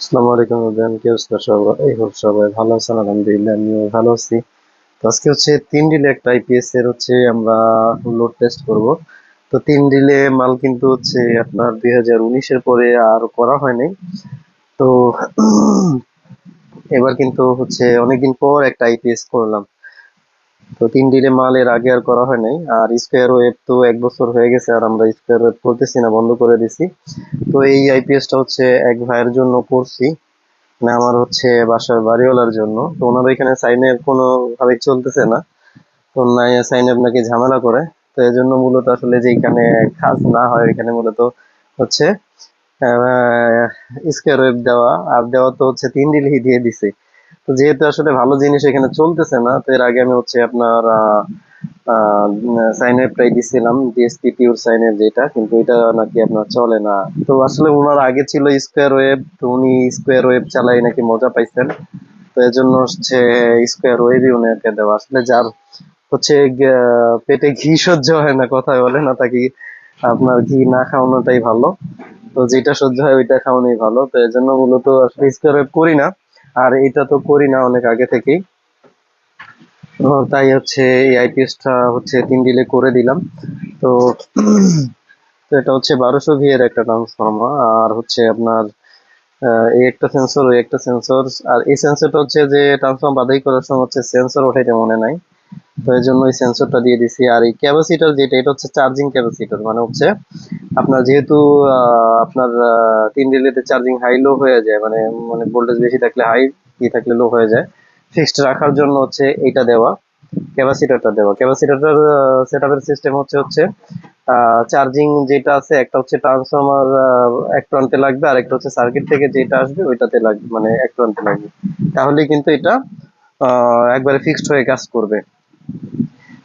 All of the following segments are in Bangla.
আসসালামু আলাইকুম আবেন কি এই হোক সবাই ভালো আছেন, আলহামদুলিল্লাহ, আমিও ভালো আছি। তো আজকে হচ্ছে তিন ডিলে একটা আইপিএস এর হচ্ছে আমরা লোড টেস্ট করব। তো তিন ডিলে মাল কিন্তু হচ্ছে আপনার দুই হাজার উনিশের পরে আর করা হয়নি তো এবার কিন্তু হচ্ছে অনেকদিন পর একটা আইপিএস করলাম। তো তিন ডিলে মাল এর আগে আর করা হয় নাই। আর স্কোয়ার ওয়েব তো এক বছর হয়ে গেছে আর আমরা স্কোয়ার ওয়েব করতেছি না, বন্ধ করে দিছি। তো এই আইপিএসটা হচ্ছে এক ভাইয়ের জন্য করছি। মানে আমার হচ্ছে বাসার বাড়িওয়ালার জন্য। তো ওনার এখানে সাইনের কোনো ভাবে চলতেছে না। তো নাই সাইন সাইনে আপনাকে ঝামেলা করে। তো এই জন্য মূলত আসলে যে এখানে কাজ না হয়, এখানে মূলত হচ্ছে স্কোয়ার ওয়েব দেওয়া। আর দেওয়া তো হচ্ছে তিন ডিলই দিয়ে দিছে। যেহেতু আসলে ভালো জিনিস এখানে চলতেছে না, তো এর আগে আমি হচ্ছে আপনার সাইন দিছিলাম ডিএসপি পিওর সাইনের যেটা, কিন্তু এটা নাকি আপনার চলে না। তো আসলে ওনার আগে ছিল স্কোয়ার ওয়েব তো উনি স্কোয়ার ওয়েব চালাই নাকি মজা পাইছেন। তো জন্য হচ্ছে স্কোয়ার ওয়েবই ওনাকে দেওয়া। আসলে যার হচ্ছে পেটে ঘি সহ্য হয় না, কথায় বলে না, তাকে আপনার ঘি না খাওয়ানোটাই ভালো। তো যেটা সহ্য হয় ওইটা খাওয়ানোই ভালো। তো এর জন্য মূলত আসলে স্কোয়ার ওয়েব করি না। আর এটা তো করি না অনেক আগে থেকেই। তাই হচ্ছে এই আইপিএসটা হচ্ছে তিন ডিলে করে দিলাম। তো এটা হচ্ছে বারোশো ভি এর একটা ট্রান্সফর্মার আর হচ্ছে আপনার এই একটা সেন্সর ওই একটা সেন্সর আর এই সেন্সরটা হচ্ছে যে ট্রান্সফর্ম বাধাই করার সময় হচ্ছে সেন্সর ওঠাইতে মনে নাই। তো এই জন্য এই সেন্সরটা দিয়ে দিছি। আর এই ক্যাপাসিটার যেটা, এটা হচ্ছে চার্জিং ক্যাপাসিটার মানে হচ্ছে আপনার যেহেতু আপনার তিন রিলেতে চার্জিং হাই লো হয়ে যায় মানে মানে ভোল্টেজ বেশি থাকলে হাই ই থাকলে লো হয়ে যায় ফিক্সড রাখার জন্য হচ্ছে এইটা দেওয়া ক্যাপাসিটারটা দেওয়া। ক্যাপাসিটারটার সেটআপের সিস্টেম হচ্ছে হচ্ছে চার্জিং যেটা আছে, একটা হচ্ছে ট্রান্সফরমার এক প্রান্তে লাগবে, আর একটা হচ্ছে সার্কিট থেকে যেটা আসবে, ওইটাতে লাগবে মানে এক প্রান্তে লাগবে। তাহলে কিন্তু এটা একবারে ফিক্সড হয়ে কাজ করবে।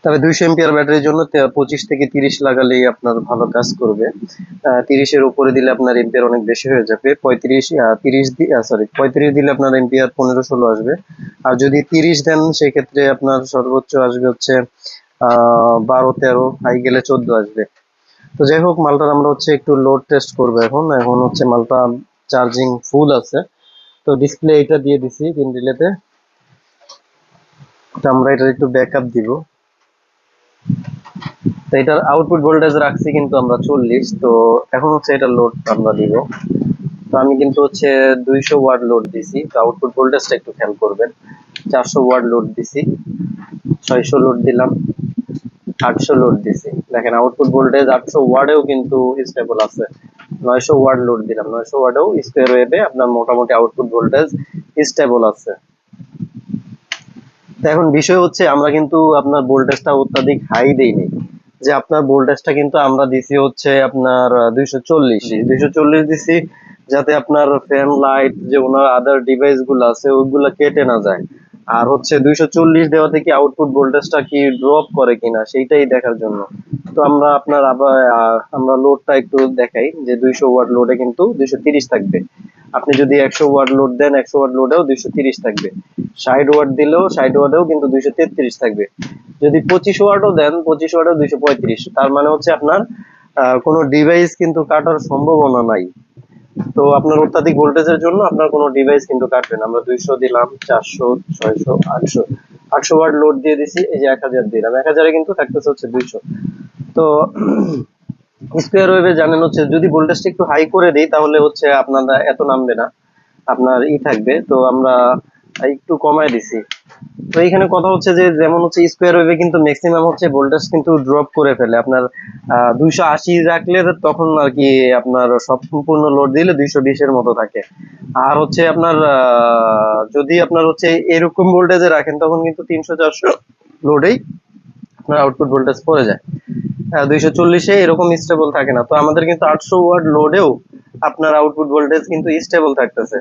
তবে দুইশো এমপিআর ব্যাটারির জন্য পঁচিশ থেকে তিরিশ লাগালেই আপনার ভালো কাজ করবে। তিরিশের উপরে দিলে আপনার এমপিআর অনেক বেশি হয়ে যাবে। পঁয়ত্রিশ তিরিশ সরি পঁয়ত্রিশ দিলে আপনার এমপিআর পনেরো, ষোলো আসবে। আর যদি তিরিশ দেন, সেক্ষেত্রে আপনার সর্বোচ্চ আসবে হচ্ছে বারো, তেরো, হাই গেলে চোদ্দ আসবে। তো যাই হোক, মালটার আমরা হচ্ছে একটু লোড টেস্ট করব এখন। এখন হচ্ছে মালটা চার্জিং ফুল আছে। তো ডিসপ্লে এটা দিয়ে দিছি তিন রিলেতে আমরা এটার একটু ব্যাকআপ দিব। তো এটার আউটপুট ভোল্টেজ রাখছি কিন্তু আমরা চল্লিশ, তো এখন হচ্ছে এটা লোড আমরা দিব। তো আমি কিন্তু হচ্ছে দুইশো ওয়াট লোড দিছি, তো আউটপুট ভোল্টেজটা একটু খেয়াল করবেন। চারশো ওয়াট লোড দিছি, ছয়শো লোড দিলাম, আটশো লোড দিছি। দেখেন আউটপুট ভোল্টেজ আটশো ওয়ার্ডেও কিন্তু স্টেবল আছে। নয়শো ওয়ার্ড লোড দিলাম, নয়শো ওয়ার্ডেও স্কোয়ার আপনার মোটামুটি আউটপুট ভোল্টেজ স্টেবল আছে। তো এখন বিষয় হচ্ছে, আমরা কিন্তু আপনার ভোল্টেজটা অত্যাধিক হাই দেইনি। যে আপনার ভোল্টেজটা কিন্তু আমরা দিছি হচ্ছে আপনার দুইশো চল্লিশ। দুইশো চল্লিশ দিছি যাতে আপনার ফ্যান লাইট যে ওনার আদার ডিভাইসগুলো আছে, ওইগুলো কেটে না যায়। আর হচ্ছে দুইশো চল্লিশ দেওয়া থেকে আউটপুট ভোল্টেজটা কি ড্রপ করে কিনা, সেইটাই দেখার জন্য। তো আমরা আপনার আবার আমরা লোডটা একটু দেখাই, যে দুইশো ওয়াট লোডে কিন্তু দুইশো তিরিশ থাকবে। আপনি যদি একশো ওয়াট লোড দেন, একশো ওয়াট লোডেও দুইশো তিরিশ থাকবে। ষাট ওয়াট দিলেও, ষাট ওয়াটেও কিন্তু দুইশো তেত্রিশ থাকবে। যদি পঁচিশ ওয়াটও দেন, পঁচিশ ওয়াটেও দুইশো পঁয়ত্রিশ। তার মানে হচ্ছে আপনার কোনো ডিভাইস কিন্তু কাটার সম্ভাবনা নাই। তো আপনার অত্যাধিক ভোল্টেজের জন্য আপনার কোনো ডিভাইস কিন্তু কাটবে না। আমরা দুইশো দিলাম, চারশো, ছয়শো, আটশো। আটশো ওয়াট লোড দিয়ে দিছি, এই যে এক হাজার দিলাম। এক হাজারে কিন্তু থাকতেছে হচ্ছে দুইশো। তো স্কোয়ার ওয়েভে জানেন হচ্ছে যদি ভোল্টেজটা একটু হাই করে দিই, তাহলে হচ্ছে আপনারা এত নামবে না। আপনার ই থাকবে। তো আমরা একটু কমায় দিছি। তো এখানে কথা হচ্ছে যে, যেমন হচ্ছে স্কোয়ার ওয়েভে কিন্তু ম্যাক্সিমাম হচ্ছে ভোল্টেজ কিন্তু ড্রপ করে ফেলে। আপনার দুইশো আশি রাখলে তখন আর কি আপনার সব সম্পূর্ণ লোড দিলে দুইশো বিশের মতো থাকে। আর হচ্ছে আপনার যদি আপনার হচ্ছে এরকম ভোল্টেজে রাখেন, তখন কিন্তু তিনশো চারশো লোডেই আপনার আউটপুট ভোল্টেজ পড়ে যায়। দুইশো চল্লিশে এরকম স্টেবল থাকে না। তো আমাদের কিন্তু আটশো ওয়াট লোডেও আপনার আউটপুট ভোল্টেজ কিন্তু স্টেবল থাকতেছে।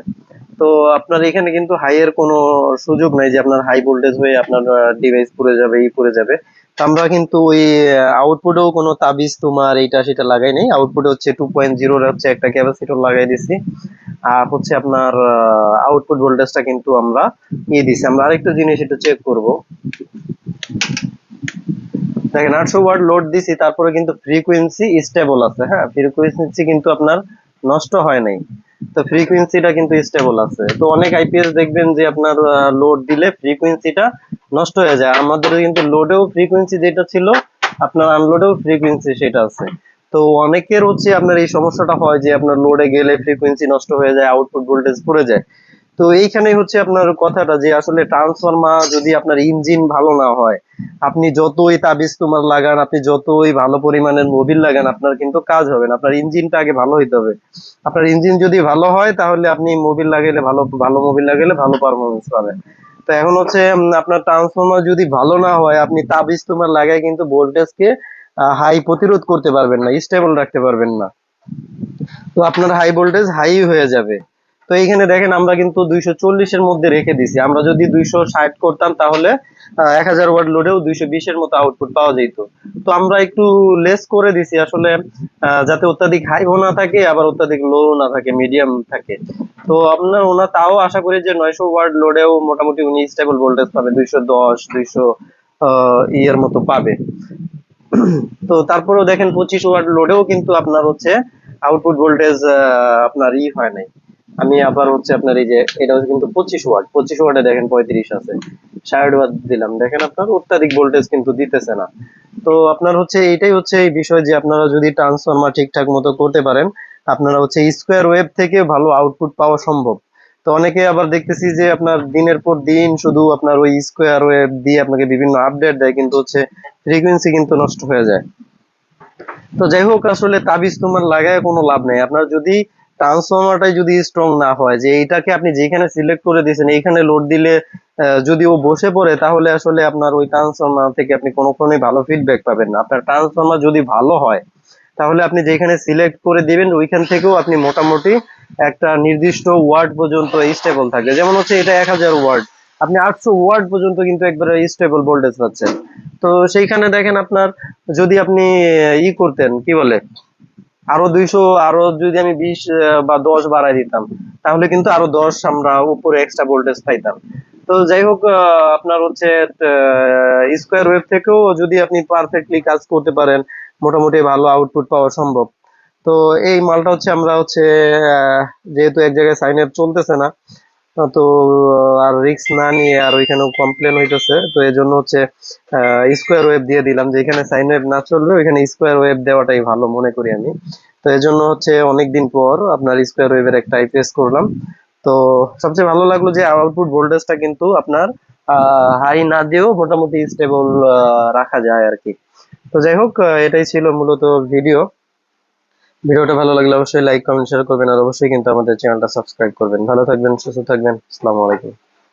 তো আপনার এখানে কিন্তু হাই এর কোনো সুযোগ নাই যে আপনার হাই ভোল্টেজ হয়ে আপনার ডিভাইস পুড়ে যাবে, ই পুড়ে যাবে। আমরা কিন্তু ওই আউটপুটেও কোনো তাবিজ তোমার এইটা সেটা লাগাই নাই। আউটপুটে হচ্ছে টু পয়েন্ট জিরোর হচ্ছে একটা ক্যাপাসিটর লাগাই দিছি। আর হচ্ছে আপনার আউটপুট ভোল্টেজটা কিন্তু আমরা ইয়ে দিছি। আমরা আরেকটা জিনিস একটু চেক করব। দেখেন, আটশো ওয়াট লোড দিছি, তারপরে কিন্তু ফ্রিকোয়েন্সি স্টেবল আছে হ্যাঁ? ফ্রিকোয়েন্সি কিন্তু আপনার নষ্ট হয় নাই। তো ফ্রিকোয়েন্সিটা কিন্তু স্টেবল আছে। তো অনেক আইপিএস দেখবেন যে আপনার লোড দিলে ফ্রিকোয়েন্সিটা নষ্ট হয়ে যায়। আমাদের কিন্তু লোডেও ফ্রিকোয়েন্সি যেটা ছিল, আপনার আনলোডেও ফ্রিকোয়েন্সি সেটা আছে। তো অনেকের হচ্ছে আপনার এই সমস্যাটা হয় যে আপনার লোডে গেলে ফ্রিকোয়েন্সি নষ্ট হয়ে যায় আউটপুট ভোল্টেজ পড়ে যায়। তো এইখানে হচ্ছে আপনার কথাটা যে আসলে ট্রান্সফরমার যদি আপনার ইঞ্জিন ভালো না হয়, আপনি যতই তাবিজ তোমার লাগান, আপনি যতই ভালো পরিমাণের মোবিল লাগান, আপনার কিন্তু কাজ হবে না। আপনার ইঞ্জিনটা আগে ভালো হইতে হবে। আপনার ইঞ্জিন যদি ভালো হয়, তাহলে আপনি মোবিল লাগাইলে ভালো ভালো মোবিল লাগাইলে ভালো পারফরমেন্স পাবেন। তো এখন হচ্ছে আপনার ট্রান্সফরমার যদি ভালো না হয়, আপনি তাবিজ তোমার লাগাই কিন্তু ভোল্টেজকে হাই প্রতিরোধ করতে পারবেন না স্টেবল রাখতে পারবেন না। তো আপনার হাই ভোল্টেজ হাই হয়ে যাবে। তো এইখানে দেখেন আমরা কিন্তু দুইশো চল্লিশের মধ্যে রেখে দিছি। আমরা যদি দুইশো ষাট করতাম তাহলে এক হাজার ওয়াট লোডেও দুইশো বিশের মতো আউটপুট পাওয়া যেত। তো আমরা একটু লেস করে দিছি আসলে যাতে অত্যাধিক হাইও না থাকে, আবার অত্যাধিক লো না থাকে মিডিয়াম থাকে। তো আপনার ওনা তাও আশা করি যে নয়শো ওয়াট লোডেও মোটামুটি উনি স্টেবল ভোল্টেজ পাবে, দুইশো দশ, দুইশো ইয়ের মতো পাবে। তো তারপরেও দেখেন পঁচিশ ওয়াট লোডেও কিন্তু আপনার হচ্ছে আউটপুট ভোল্টেজ আপনার ই হয় নাই। আমি আবার হচ্ছে আপনার এই যে, এটা হচ্ছে কিন্তু পঁচিশ ওয়াট, পঁচিশ ওয়াটে দেখেন পঁয়ত্রিশ আছে। ষাট ওয়াট দিলাম। দেখেন আপনার অত্যাধিক ভোল্টেজ কিন্তু দিতেছে না। তো আপনার হচ্ছে এইটাই হচ্ছে এই বিষয় যে আপনারা যদি ট্রান্সফরমার ঠিকঠাক মতো করতে পারেন, আপনারা হচ্ছে স্কোয়ার ওয়েভ থেকে ভালো আউটপুট পাওয়া সম্ভব। তো অনেকে আবার দেখতেছি যে আপনার দিনের পর দিন শুধু আপনার ওই স্কোয়ার ওয়েভ দিয়ে আপনাকে বিভিন্ন আপডেট দেয়, কিন্তু হচ্ছে ফ্রিকোয়েন্সি কিন্তু নষ্ট হয়ে যায়। তো যাই হোক, আসলে তাবিজ তোমার লাগায় কোনো লাভ নেই। আপনার যদি ট্রান্সফরমারটাই যদি স্ট্রং না হয়, যে এইটাকে আপনি যেখানে সিলেক্ট করে দিয়েছেন, এইখানে লোড দিলে যদি ও বসে পড়ে, তাহলে আসলে আপনার ওই ট্রান্সফরমার থেকে আপনি কোনো কোনোক্ষণই ভালো ফিডব্যাক পাবেন না। আপনার ট্রান্সফরমার যদি ভালো হয়, তাহলে আপনি যেখানে সিলেক্ট করে দিবেন, ওইখান থেকেও আপনি মোটামুটি একটা নির্দিষ্ট ওয়ার্ড পর্যন্ত স্টেবল থাকে যেমন হচ্ছে এটা এক হাজার ওয়ার্ড আপনি আটশো ওয়ার্ড পর্যন্ত কিন্তু একবারে স্টেবল ভোল্টেজ পাচ্ছেন। তো সেইখানে দেখেন আপনার, যদি আপনি ই করতেন, কি বলে? আরও দুইশো, আরও যদি আমি বিশ বা দশ বাড়াই দিতাম, তাহলে কিন্তু আরও দশ আমরা উপরে এক্সট্রা ভোল্টেজ পাইতাম। তো যাই হোক আপনার হচ্ছে স্কোয়ার ওয়েভ থেকেও যদি আপনি পারফেক্টলি কাজ করতে পারেন, মোটামুটি ভালো আউটপুট পাওয়া সম্ভব। তো এই মালটা হচ্ছে আমরা হচ্ছে যেহেতু এক জায়গায় সাইন চলতেছে না তো আর রিস্ক না নিয়ে আর ওইখানেও কমপ্লেন হইতেছে। তো এই জন্য হচ্ছে স্কোয়ার ওয়েভ দিয়ে দিলাম যে এখানে সাইন ওয়েভ না চলবে ওইখানে স্কোয়ার ওয়েভ দেওয়াটাই ভালো মনে করি আমি। তো এই জন্য হচ্ছে অনেকদিন পর আপনার স্কোয়ার ওয়েভের একটা আইপিএস করলাম। তো সবচেয়ে ভালো লাগল যে আউটপুট ভোল্টেজটা কিন্তু আপনার হাই না দিয়েও মোটামুটি স্টেবল রাখা যায় আর কি তো যাই হোক এটাই ছিল মূলত ভিডিও ভিডিওটা ভালো লাগলে অবশ্যই লাইক কমেন্ট শেয়ার করবেন, আর অবশ্যই কিন্তু আমাদের চ্যানেলটা সাবস্ক্রাইব করবেন। ভালো থাকবেন, সুস্থ থাকবেন। আসসালামু আলাইকুম।